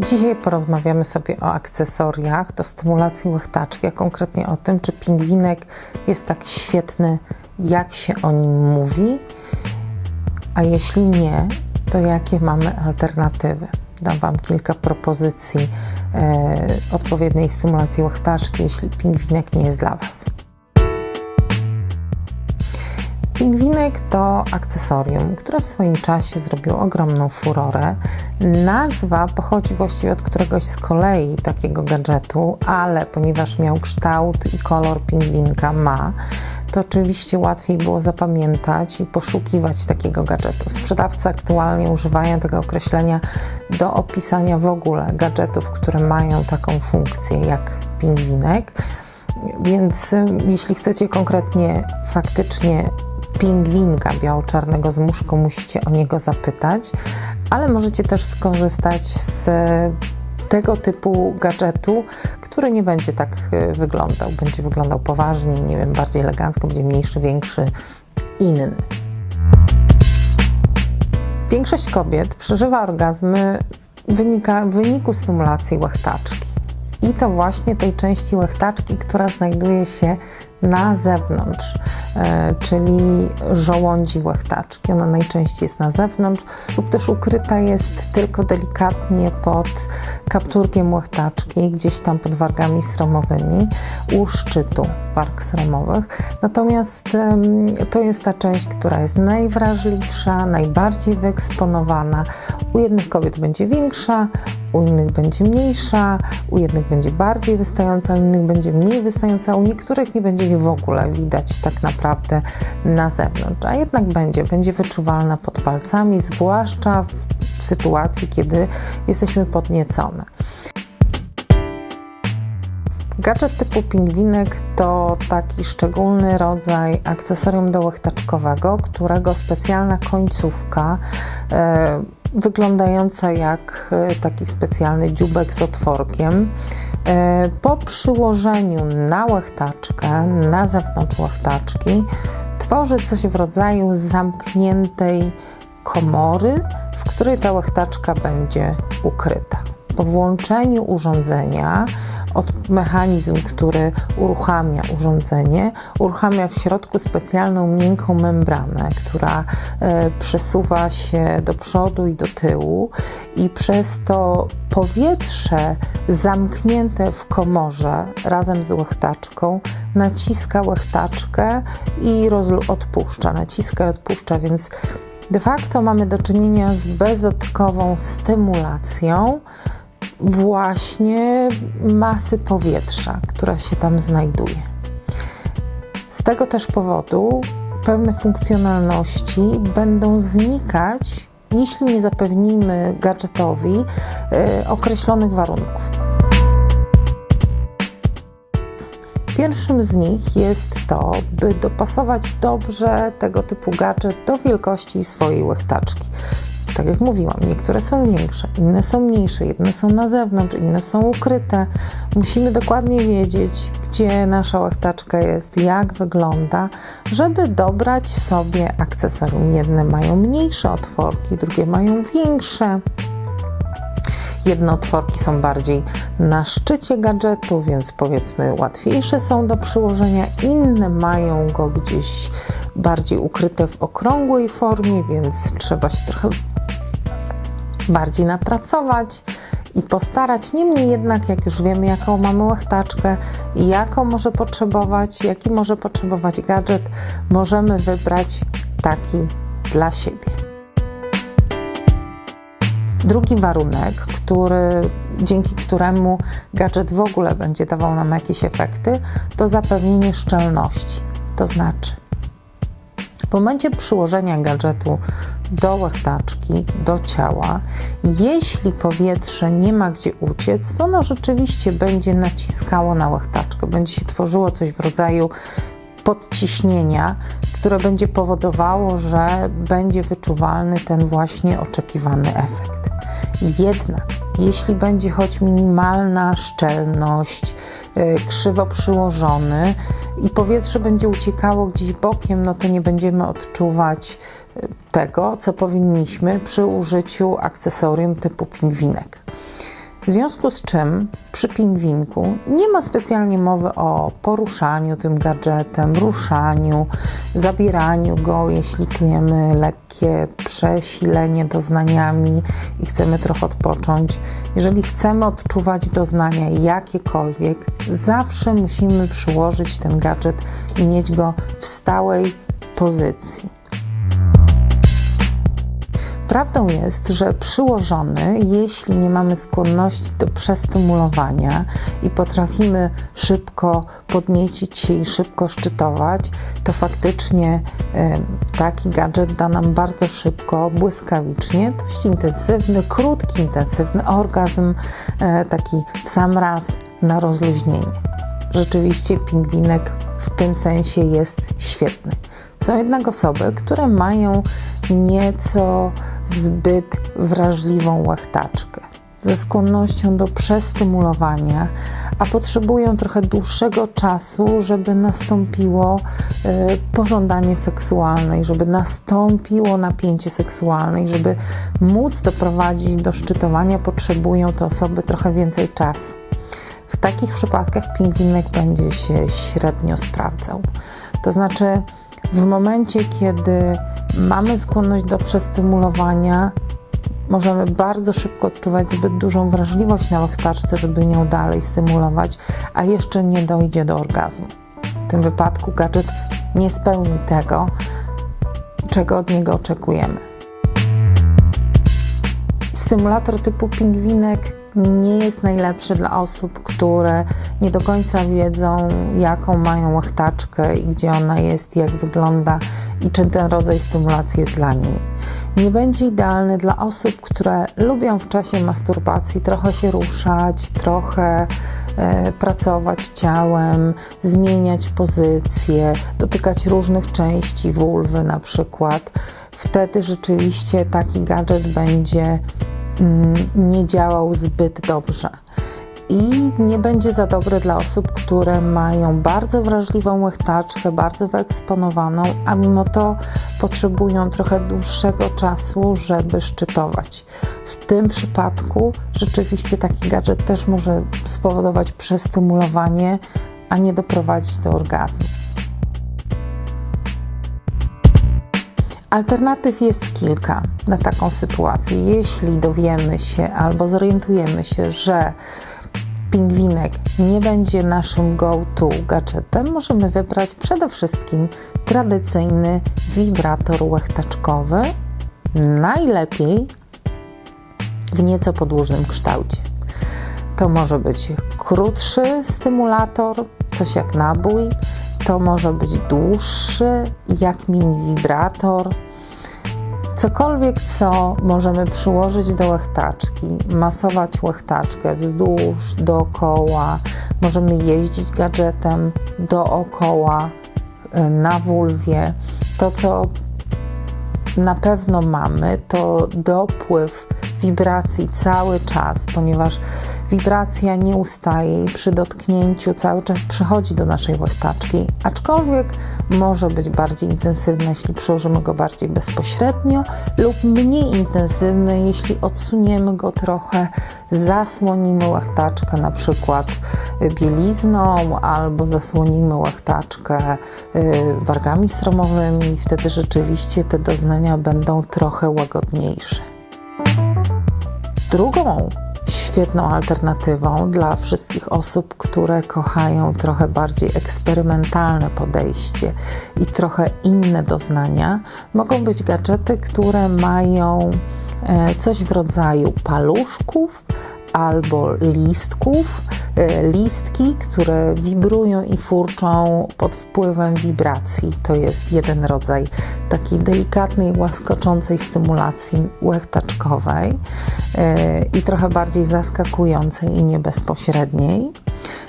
Dzisiaj porozmawiamy sobie o akcesoriach do stymulacji łechtaczki, a konkretnie o tym, czy pingwinek jest tak świetny, jak się o nim mówi, a jeśli nie, to jakie mamy alternatywy. Dam Wam kilka propozycji e, odpowiedniej stymulacji łechtaczki, jeśli pingwinek nie jest dla Was. Pingwinek to akcesorium, które w swoim czasie zrobiło ogromną furorę. Nazwa pochodzi właściwie od któregoś z kolei takiego gadżetu, ale ponieważ miał kształt i kolor pingwinka ma, to oczywiście łatwiej było zapamiętać i poszukiwać takiego gadżetu. Sprzedawcy aktualnie używają tego określenia do opisania w ogóle gadżetów, które mają taką funkcję jak pingwinek. Więc jeśli chcecie konkretnie faktycznie pingwinka biało-czarnego z muszką, musicie o niego zapytać, ale możecie też skorzystać z tego typu gadżetu, który nie będzie tak e, wyglądał. Będzie wyglądał poważniej, nie wiem, bardziej elegancko, będzie mniejszy, większy, inny. Większość kobiet przeżywa orgazmy w wyniku stymulacji łechtaczki. I to właśnie tej części łechtaczki, która znajduje się na zewnątrz, e, czyli żołądzi łechtaczki. Ona najczęściej jest na zewnątrz lub też ukryta jest tylko delikatnie pod kapturkiem łechtaczki, gdzieś tam pod wargami sromowymi u szczytu warg sromowych. Natomiast to jest ta część, która jest najwrażliwsza, najbardziej wyeksponowana. U jednych kobiet będzie większa, u innych będzie mniejsza, u jednych będzie bardziej wystająca, u innych będzie mniej wystająca, u niektórych nie będzie jej w ogóle widać tak naprawdę na zewnątrz, a jednak będzie, będzie wyczuwalna pod palcami, zwłaszcza w sytuacji, kiedy jesteśmy podniecone. Gadżet typu pingwinek to taki szczególny rodzaj akcesorium dołechtaczkowego, którego specjalna końcówka e, wyglądająca jak e, taki specjalny dziubek z otworkiem. E, po przyłożeniu na łechtaczkę, na zewnątrz łechtaczki, tworzy coś w rodzaju zamkniętej komory, w której ta łechtaczka będzie ukryta. Po włączeniu urządzenia od mechanizm, który uruchamia urządzenie, uruchamia w środku specjalną miękką membranę, która e, przesuwa się do przodu i do tyłu i przez to powietrze zamknięte w komorze razem z łechtaczką naciska łechtaczkę i odpuszcza, naciska i odpuszcza, więc de facto mamy do czynienia z bezdotykową stymulacją, właśnie masy powietrza, która się tam znajduje. Z tego też powodu pewne funkcjonalności będą znikać, jeśli nie zapewnimy gadżetowi y, określonych warunków. Pierwszym z nich jest to, by dopasować dobrze tego typu gadżet do wielkości swojej łechtaczki. Tak jak mówiłam, niektóre są większe, inne są mniejsze, jedne są na zewnątrz, inne są ukryte. Musimy dokładnie wiedzieć, gdzie nasza łechtaczka jest, jak wygląda, żeby dobrać sobie akcesorium. Jedne mają mniejsze otworki, drugie mają większe. Jedne otworki są bardziej na szczycie gadżetu, więc powiedzmy łatwiejsze są do przyłożenia, inne mają go gdzieś bardziej ukryte w okrągłej formie, więc trzeba się trochę bardziej napracować i postarać. Niemniej jednak, jak już wiemy, jaką mamy łechtaczkę i jaką może potrzebować, jaki może potrzebować gadżet, możemy wybrać taki dla siebie. Drugi warunek, który, dzięki któremu gadżet w ogóle będzie dawał nam jakieś efekty, to zapewnienie szczelności. To znaczy, w momencie przyłożenia gadżetu do łechtaczki, do ciała. Jeśli powietrze nie ma gdzie uciec, to ono rzeczywiście będzie naciskało na łechtaczkę, będzie się tworzyło coś w rodzaju podciśnienia, które będzie powodowało, że będzie wyczuwalny ten właśnie oczekiwany efekt. Jednak jeśli będzie choć minimalna szczelność, y, krzywo przyłożony i powietrze będzie uciekało gdzieś bokiem, no to nie będziemy odczuwać y, tego, co powinniśmy przy użyciu akcesorium typu pingwinek. W związku z czym przy pingwinku nie ma specjalnie mowy o poruszaniu tym gadżetem, ruszaniu, zabieraniu go, jeśli czujemy lekkie przesilenie doznaniami i chcemy trochę odpocząć. Jeżeli chcemy odczuwać doznania jakiekolwiek, zawsze musimy przyłożyć ten gadżet i mieć go w stałej pozycji. Prawdą jest, że przyłożony, jeśli nie mamy skłonności do przestymulowania i potrafimy szybko podniecić się i szybko szczytować, to faktycznie e, taki gadżet da nam bardzo szybko, błyskawicznie, dość intensywny, krótki, intensywny orgazm, e, taki w sam raz na rozluźnienie. Rzeczywiście pingwinek w tym sensie jest świetny. Są jednak osoby, które mają nieco zbyt wrażliwą łechtaczkę, ze skłonnością do przestymulowania, a potrzebują trochę dłuższego czasu, żeby nastąpiło y, pożądanie seksualne i żeby nastąpiło napięcie seksualne i żeby móc doprowadzić do szczytowania, potrzebują te osoby trochę więcej czasu. W takich przypadkach pingwinek będzie się średnio sprawdzał. To znaczy, w momencie, kiedy mamy skłonność do przestymulowania, możemy bardzo szybko odczuwać zbyt dużą wrażliwość na łechtaczce, żeby nią dalej stymulować, a jeszcze nie dojdzie do orgazmu. W tym wypadku gadżet nie spełni tego, czego od niego oczekujemy. Stymulator typu pingwinek nie jest najlepszy dla osób, które nie do końca wiedzą, jaką mają łechtaczkę i gdzie ona jest, jak wygląda i czy ten rodzaj stymulacji jest dla niej. Nie będzie idealny dla osób, które lubią w czasie masturbacji trochę się ruszać, trochę e, pracować ciałem, zmieniać pozycję, dotykać różnych części wulwy na przykład. Wtedy rzeczywiście taki gadżet będzie nie działał zbyt dobrze. I nie będzie za dobre dla osób, które mają bardzo wrażliwą łechtaczkę, bardzo wyeksponowaną, a mimo to potrzebują trochę dłuższego czasu, żeby szczytować. W tym przypadku rzeczywiście taki gadżet też może spowodować przestymulowanie, a nie doprowadzić do orgazmu. Alternatyw jest kilka na taką sytuację. Jeśli dowiemy się albo zorientujemy się, że pingwinek nie będzie naszym go-to gadżetem, możemy wybrać przede wszystkim tradycyjny wibrator łechtaczkowy, najlepiej w nieco podłużnym kształcie. To może być krótszy stymulator, coś jak nabój, to może być dłuższy, jak mini wibrator. Cokolwiek, co możemy przyłożyć do łechtaczki, masować łechtaczkę wzdłuż, dookoła. Możemy jeździć gadżetem dookoła, y, na wulwie. To, co na pewno mamy, to dopływ wibracji cały czas, ponieważ wibracja nie ustaje i przy dotknięciu cały czas przychodzi do naszej łechtaczki, aczkolwiek może być bardziej intensywny, jeśli przyłożymy go bardziej bezpośrednio, lub mniej intensywny, jeśli odsuniemy go trochę, zasłonimy łechtaczkę na przykład bielizną albo zasłonimy łechtaczkę y, wargami stromowymi, wtedy rzeczywiście te doznania będą trochę łagodniejsze. Drugą świetną alternatywą dla wszystkich osób, które kochają trochę bardziej eksperymentalne podejście i trochę inne doznania. Mogą być gadżety, które mają e, coś w rodzaju paluszków albo listków E, listki, które wibrują i furczą pod wpływem wibracji. To jest jeden rodzaj takiej delikatnej, łaskoczącej stymulacji łechtaczkowej e, i trochę bardziej zaskakującej i niebezpośredniej.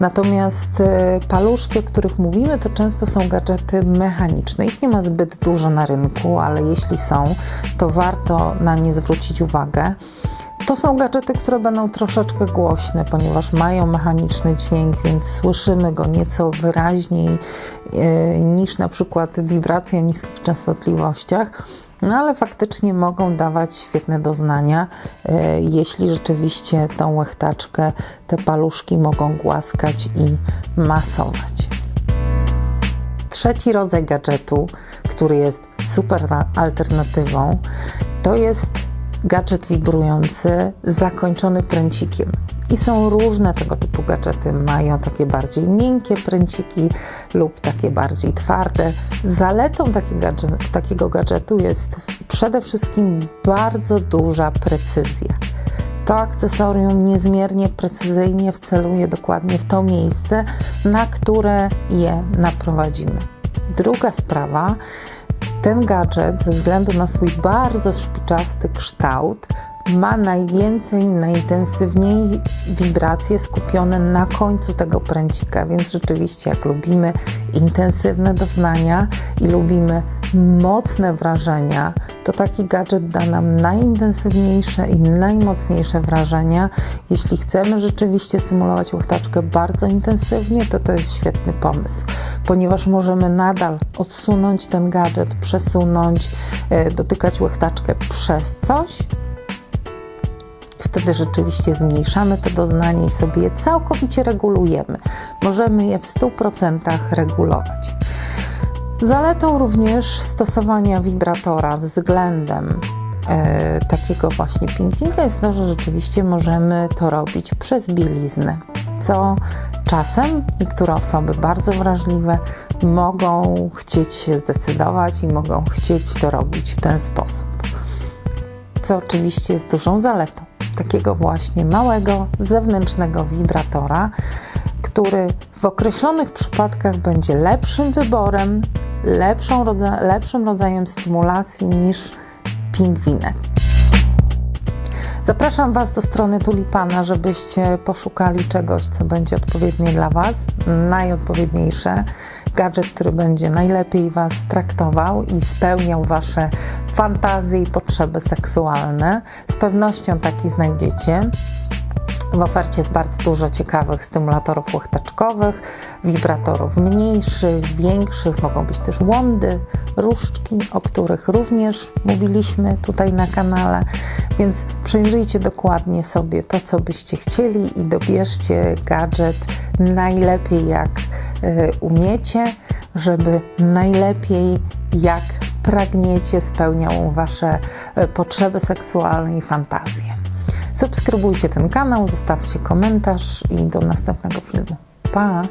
Natomiast e, paluszki, o których mówimy, to często są gadżety mechaniczne. Ich nie ma zbyt dużo na rynku, ale jeśli są, to warto na nie zwrócić uwagę. To są gadżety, które będą troszeczkę głośne, ponieważ mają mechaniczny dźwięk, więc słyszymy go nieco wyraźniej e, niż na przykład wibracja o niskich częstotliwościach. No ale faktycznie mogą dawać świetne doznania, e, jeśli rzeczywiście tą łechtaczkę, te paluszki mogą głaskać i masować. Trzeci rodzaj gadżetu, który jest super na- alternatywą, to jest gadżet wibrujący zakończony pręcikiem. I są różne tego typu gadżety. Mają takie bardziej miękkie pręciki lub takie bardziej twarde. Zaletą takiego gadżetu jest przede wszystkim bardzo duża precyzja. To akcesorium niezmiernie precyzyjnie wceluje dokładnie w to miejsce, na które je naprowadzimy. Druga sprawa, ten gadżet ze względu na swój bardzo szpiczasty kształt ma najwięcej, najintensywniej wibracje skupione na końcu tego pręcika, więc rzeczywiście jak lubimy intensywne doznania i lubimy mocne wrażenia, to taki gadżet da nam najintensywniejsze i najmocniejsze wrażenia. Jeśli chcemy rzeczywiście stymulować łechtaczkę bardzo intensywnie, to to jest świetny pomysł, ponieważ możemy nadal odsunąć ten gadżet, przesunąć, e, dotykać łechtaczkę przez coś, wtedy rzeczywiście zmniejszamy to doznanie i sobie je całkowicie regulujemy. Możemy je w 100% regulować. Zaletą również stosowania wibratora względem e, takiego właśnie pingwinka jest to, że rzeczywiście możemy to robić przez bieliznę, co czasem niektóre osoby bardzo wrażliwe mogą chcieć się zdecydować i mogą chcieć to robić w ten sposób co oczywiście jest dużą zaletą takiego właśnie małego zewnętrznego wibratora, który w określonych przypadkach będzie lepszym wyborem, lepszą lepszym rodzajem stymulacji niż pingwinek. Zapraszam Was do strony Tulipana, żebyście poszukali czegoś, co będzie odpowiednie dla Was, najodpowiedniejsze. Gadżet, który będzie najlepiej Was traktował i spełniał Wasze fantazje i potrzeby seksualne. Z pewnością taki znajdziecie. W ofercie jest bardzo dużo ciekawych stymulatorów łechtaczkowych, wibratorów mniejszych, większych, mogą być też łądy, różdżki, o których również mówiliśmy tutaj na kanale, więc przejrzyjcie dokładnie sobie to, co byście chcieli i dobierzcie gadżet najlepiej jak y, umiecie, żeby najlepiej jak pragniecie spełniał Wasze y, potrzeby seksualne i fantazje. Subskrybujcie ten kanał, zostawcie komentarz i do następnego filmu. Pa!